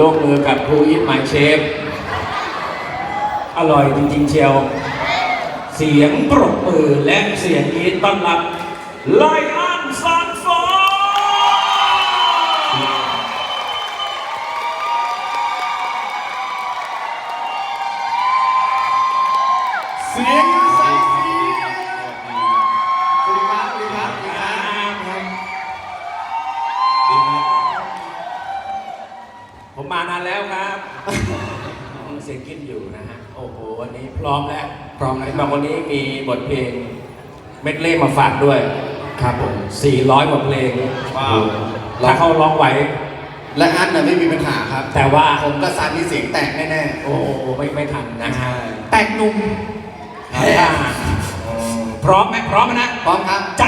ลงมือกับผู้อิทมาเชฟ อร่อยจริงๆเชียว เสียงปรบมือและเสียงนี้ต้อนรับไลอ้า มานานแล้วครับเสียงกินอยู่นะฮะ โอ้โห วันนี้พร้อมแล้วพร้อมแล้วรบมาวันนี้มีบทเพลงเม็ดเล่มาฝากด้วย ครับผม 400กว่าเพลงว้าว ถ้าเขาร้องไหว และอันน่ยไม่มีปัญหาครับ แต่ว่า ผมก็ซันที่เสียงแตกแน่ๆโอ้โห ไม่ไม่ทันนะฮะแตกหนุ่มพร้อมไหมพร้อมนะ พร้อมครับ จั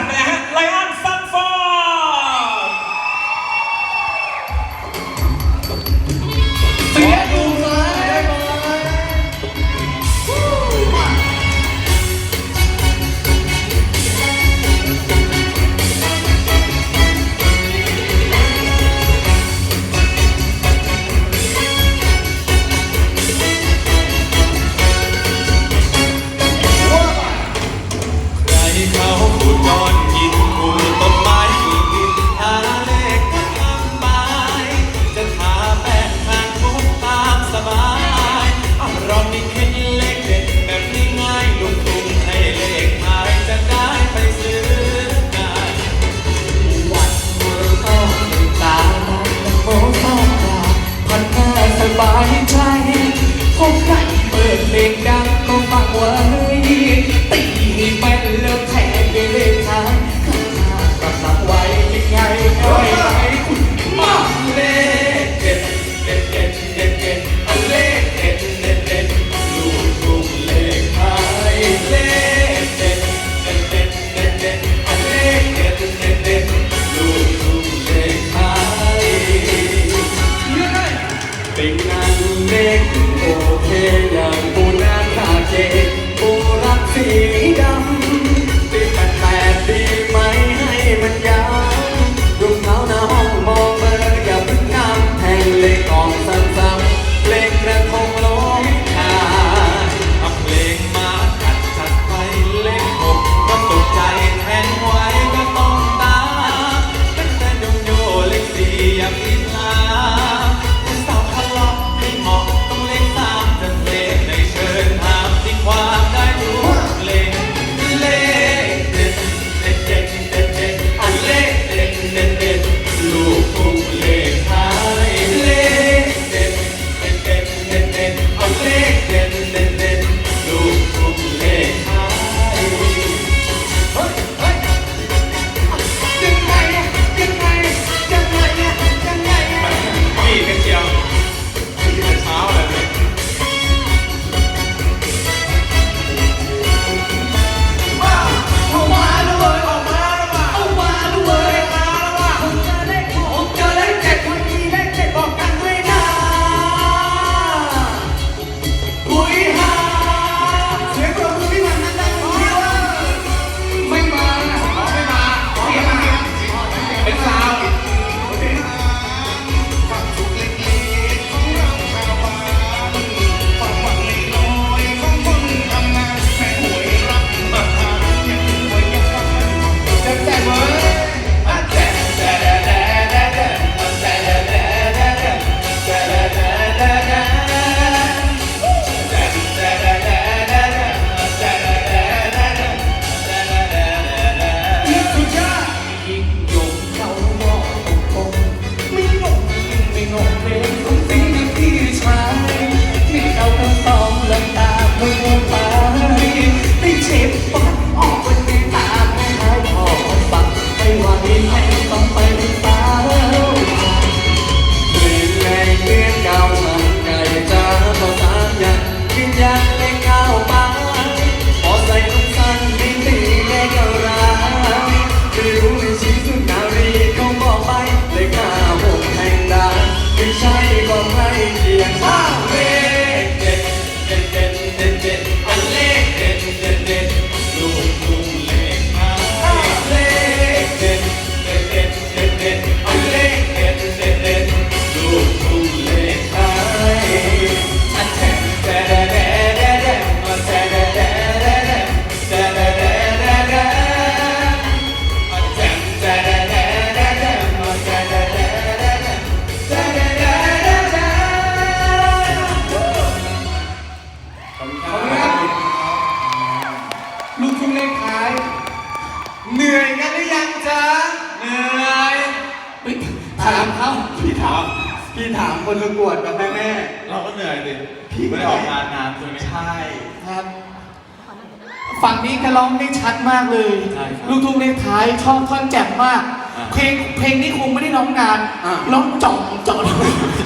ฝั่งนี้ก็ร้องได้ชัดมากเลยใช่ครับลูกทุ่งเลขท้ายชอบท่อนแจ่มมาก อ่าเพลงเพลงนี้คงไม่ได้ร้องนานอ่า ร้องจ่องจ่อง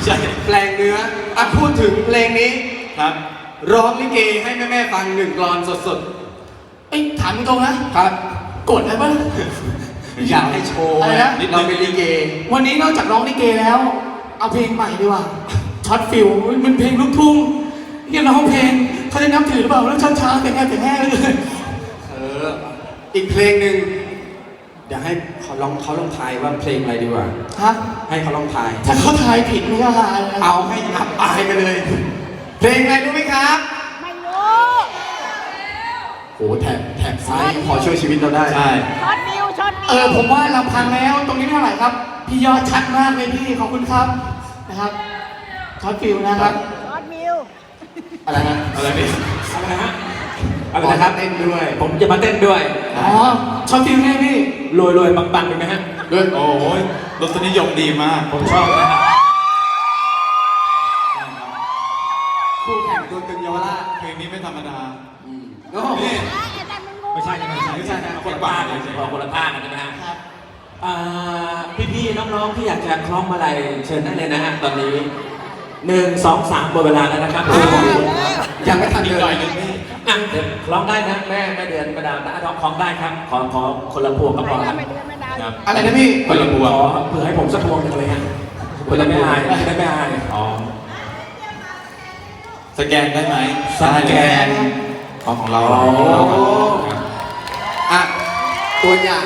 ใช่แปลงเนื้ออะพูดถึงเพลงนี้ ครับ ร้องลิเกให้แม่แม่ๆฟังหนึ่งกลอนสดเอ้ยถามตรงๆนะๆ ครับกดอะไรบ้าง อยากให้โชว์อะไรนะ เราเป็นลิเก วันนี้นอกจากร้องลิเกแล้ว เอาเพลงใหม่ดีกว่าช็อตฟิลมันเพลงลูกทุ่งเนี่ยร้องเพลงเขาจะนับถือหรือเปล่าแล้วช้าๆแต่แง่แต่แง่เลยเออ อีกเพลงหนึ่งเดี๋ยวให้เขาลองเขาลองทายว่าเพลงอะไรดีกว่า ฮะ ให้เขาลองทาย ถ้าเขาทายผิดไม่ก็หายนะเอาให้อับอายไปเลย เพลงอะไรรู้ไหมครับไม่รู้โหแถบแถบซ้ายพอช่วยชีวิตเราได้ใช่ช็อตนิวช็อตนิวเออผมว่าเราพังแล้ว ตรงนี้ไม่เท่าไหร่ครับ พี่ยอดชัดมากเลยพี่ขอบคุณครับนะครับช็อตฟิลนะครับช็อตนิวอะไรนะอะไรนี่อะไรนะ ฮะอะไรนะครับเต้นด้วย ผมจะมาเต้นด้วยอ๋อช็อตฟิลไงพี่รวยรวยๆปังๆเป็นไหมฮะด้วยโอ้ยรสนิยมดีมาก ผมชอบนะฮะคู่แข่งตัวตึงเยาวราชเพลงนี้ไม่ธรรมดาอืมโอ้นี่ไอ้แต่มึงงูไม่ใช่ใช่ไหมไม่ใช่นะคนละภาคกันคนละภาคกันใช่ไหมฮะครับอ่าพี่ๆน้องๆที่อยากจะคล้องมาลัยเชิญได้เลยนะฮะตอนนี้ หนึ่งสองสามหมดเวลาแล้วนะครับยังไม่ทันอีกเลหน่อยยหนึงพี่อะเดี๋ยวคล้องได้นะแม่แม่เดือนแม่ดาวนะร้องคล้องได้ครับ ขอขอคนละพวงก็พอครับไม่เดือนไม่ดาวครับอะไรนะพี่คนละพวงขอเผื่อให้ผมสักพวงหนึ่งเลยฮะคนละไม่อายจะได้ไม่อายอ๋อสแกนได้ไหมสแกนของของเราอ๋อครับอะตัวอย่าง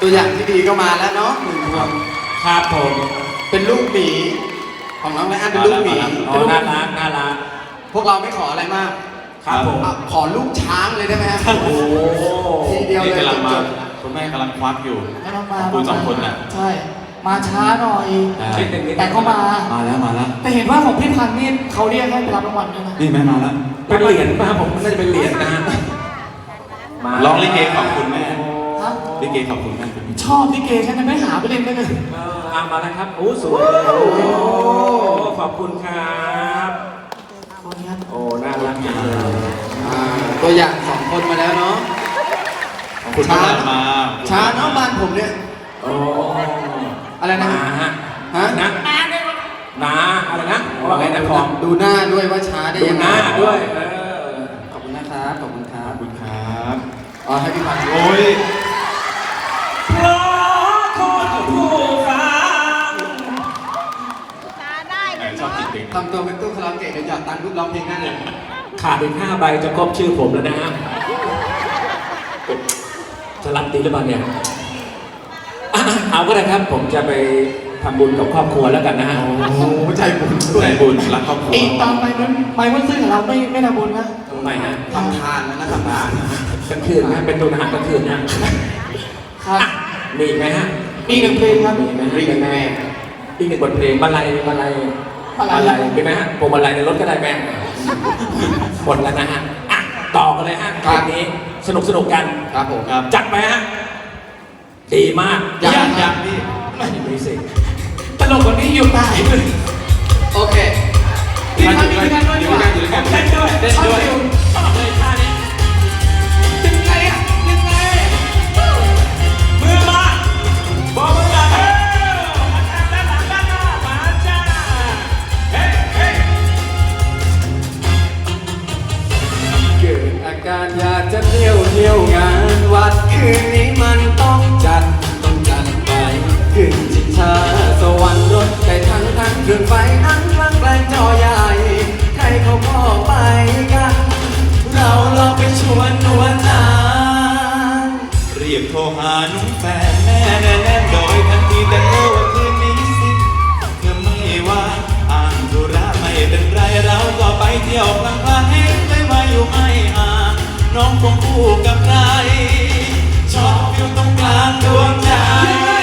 ตัวอย่างที่ดีก็มาแล้วเนาะหนึ่งพวงครับผมเป็นลูกหมี ของน้องไรอันเป็นลูกหมีอ๋อเป็นลูกน่ารักน่ารักพวกเราไม่ขออะไรมากครับผมอะขอลูกช้างเลยได้ไหมฮะโอ้โหทีเดียวนี่เลยกำลังมาจบคุณแม่กำลังควักอยู่ให้น้องมาคุณสองคนน่ะใช่มาช้าหน่อยคิดหนึ่งนิดแต่ก็มามาแล้วมาแล้วแต่เห็นว่าของพี่พันธุ์นี่เขาเรียกให้ไปรับรางวัลด้วยนะนี่แม่มาแล้วเป็นเหรียญป่ะครับผมน่าจะเป็นเหรียญนะฮะมาร้องลิเกขอบคุณแม่ฮะลิเกขอบคุณแม่ชอบลิเกฉันจะไม่หาไปเล่นด้วยเลยเออเอามาแล้วครับโอ้สวยเลยโอ้ขอบคุณครับขอบคุณครับโอ้น่ารักจังเลยอ่าตัวอย่างสองคนมาแล้วเนาะขอบคุณแม่มาช้าเนาะบ้านผมเนี่ย โอ้อะไรนะ นาฮะฮะ นะนาอะไรนะว่าไงนะคอมดูหน้าด้วยว่าช้าได้ดูยังหไงน้าด้วยเออขอบคุณนะครับ ขอบคุณครัขบอบคุณครับ อ๋อให้พี่พันธุ์โอ้ย ทำตัวเป็นตู้คาราโอเกะเดี๋ยวหยอดตังค์ปุ๊บร้องเพลงได้เลยขาดอีกห้าใบจะครบชื่อผมแล้วนะฮะจะรับตีหรือเปล่าเนี่ยอะเอาก็ได้ครับ ผมจะไปทำบุญกับครอบครัวแล้วกันนะฮะโอ้โหใจบุญด้วใจยบุญรักครอบครัวอีกตอนไปมันไปมันซื้อกับเราไม่ไม่ทำบุญนะทำไมฮะทำทานแล้วนะทำทานกลางคืนนะเป็นตัวอาหารกลางคืนนะครับ อะมีอีกไหมฮะมีหนึ่งเพลงครับ มีไหมฮะรีบแม่อีกหนึ่งบทเพลงบรรลัยบรรลัย บรรลัยมีไหมฮะผมบรรลัยในรถก็ได้แม่หมดแล้วนะฮะอะต่อกันเลยฮะเพลงนี้สนุกสนุกกันครับผมครับ จัดไปฮะดีมากยังยังพี่ไม่มีสิตลกกว่านี้อยู่ตายเลยโอเคพี่พันธุ์มีกันด้วยดีกว่าอยู่ด้วยกันเต้นด้วยเต้นด้วย รีบโทรหานุ่งแฟนแน่แน่แน่โดยทันทีแต่เออว่าคืนนี้สิเธอไม่ว่างอ่านธุระไม่เป็นไรเราก็ไปเที่ยวพลางพลาเห็นไม่มาอยู่ไม่ห่างน้องคงคู่กับใครชอบอยู่ตรงกลางดวงใจ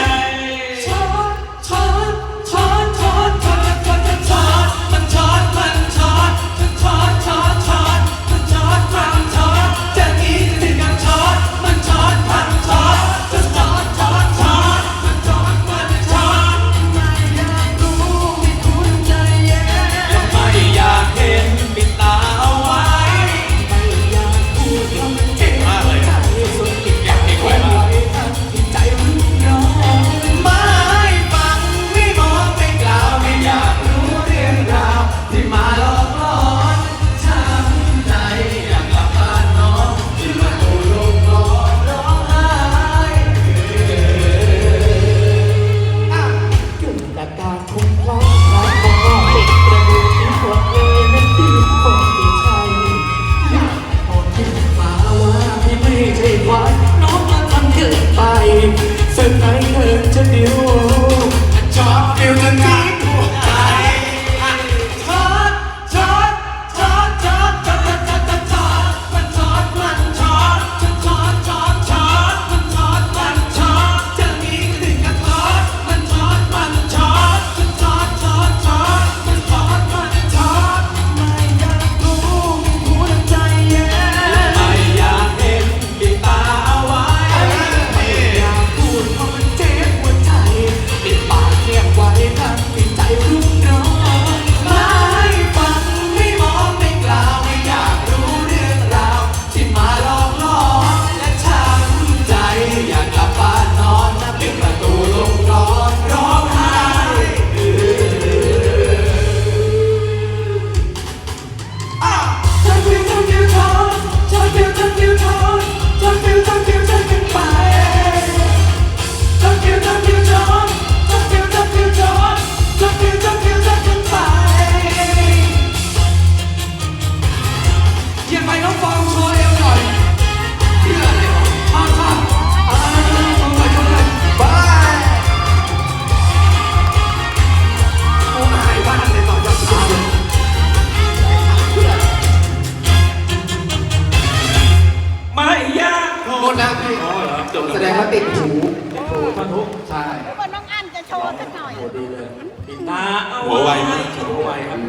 อนสัวดีเลยปิดตาหัวไวมากหัวไวครับ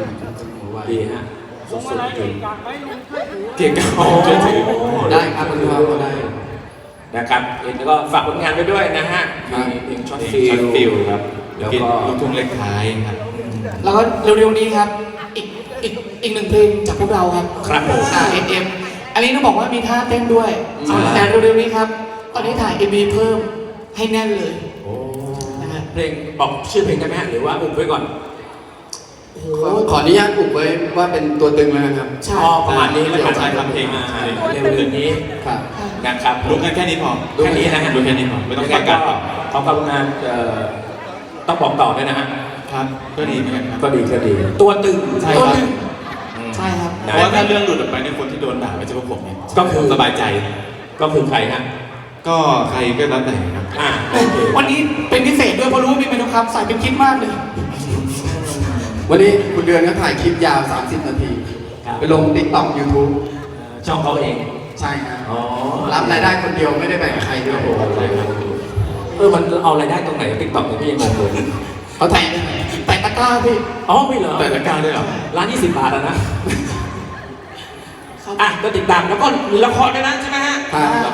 หัวไวดีฮะสุดๆเก่งเก่งกับผจะถืได้ครับคุณพ่อได้นะครับเอ็นก็ฝากผลงานไปด้วยนะฮะมีเพลงช็อตฟิลครับแล้วก็ลูกทุ่งเล็กท้ายครับแล้วก็เร็วๆนี้ครับ อีกอีกอีกหนึ่งเพลงจากพวกเราครับ ครับผมเอ็นเอ็มอันนี้ต้องบอกว่ามีท่าเต้นด้วยแต่เร็วๆนี้ครับ ตอนนี้ถ่ายเอ็มวีเพิ่มให้แน่นเลย เพลงบอกชื่อเพลงได้ไหมฮะหรือว่าอุบไว้ก่อนโอ้โห ขอขออนุญาตอุบไว้ว่าเป็นตัวตึงแล้วนะครับใช่อ๋อประมาณนี้แล้วกันใช่ครับเพลงอ่าใช่เร็วๆนี้ครับ นะครับรู้กันแค่นี้พอแค่นี้นะฮะรู้แค่นี้พอไม่ต้องยัประงกาไงศต่อขอกรุณาเอ่อต้องบอกต่อด้วยนะฮะครับก็ดีเหมือนกันครับ ก็ดีก็ดี ตัวตึงใช่ต้นครับหนึ่งใช่ครับ เพราะว่าถ้าเรื่องหลุดออกไปเนี่ยคนที่โดนด่าไม่ใช่พวกผมเนี่ยก็คือ สบายใจ ก็คือใครฮะ ก็ใครก็แล้วแต่ครับอ่าโอเควันนี้เป็นพิเศษด้วยเพราะรู้ว่ามีเมนูครับใส่เป็นคลิปมากเลย วันนี้คุณเดือนก็ถ่ายคลิปยาว 30 นาที ครับ ไปลง TikTok YouTube ช่องเขาเอง ใช่ครับอ๋อ รับรายได้คนเดียวไม่ได้แบ่งใครด้วยใช่ครับเออ มันเอารายได้ตรงไหนติ๊กต็อกเนี่ยพี่ยังงงเลยเขาถ่ายแปะตะกร้าพี่ อ๋อไม่เหรอแต่ละการด้วยเหรอ ร้าน20บาทอะนะครับอะก็ติดตามแล้วก็มีละครด้วยนะใช่ไหมฮะครับ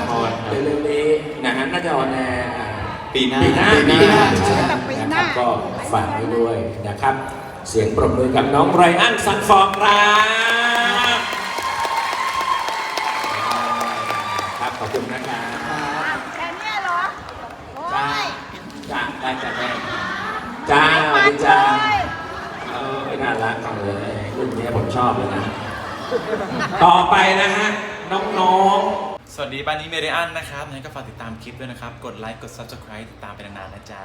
นี้นะฮะน่าจะออนแอร์อ่า ปีหน้าปีหน้าปีหน้า ใช่ปีหนะคน้ารับก็ฝากไว้ด้วยนะครับ เสียงปรบมือกับน้องไรอันซันฟอร์ครับครับขอบคุณนะครับแค่เนี้ยเหรอ โอ้จ้าย จ้าได้จ้าแม่จ้าสวัสดีจ้าเออน่ารักจังเลยรุ่นนี้ผมชอบเลยนะ ต่อไปนะฮะน้องๆส วัสดีบ้านนี้เมเรียนนะครับงั้นก็ฝากติดตามคลิปด้วยนะครับ กดไลค์ กด subscribe ติดตามไปนานๆนะจ๊ะ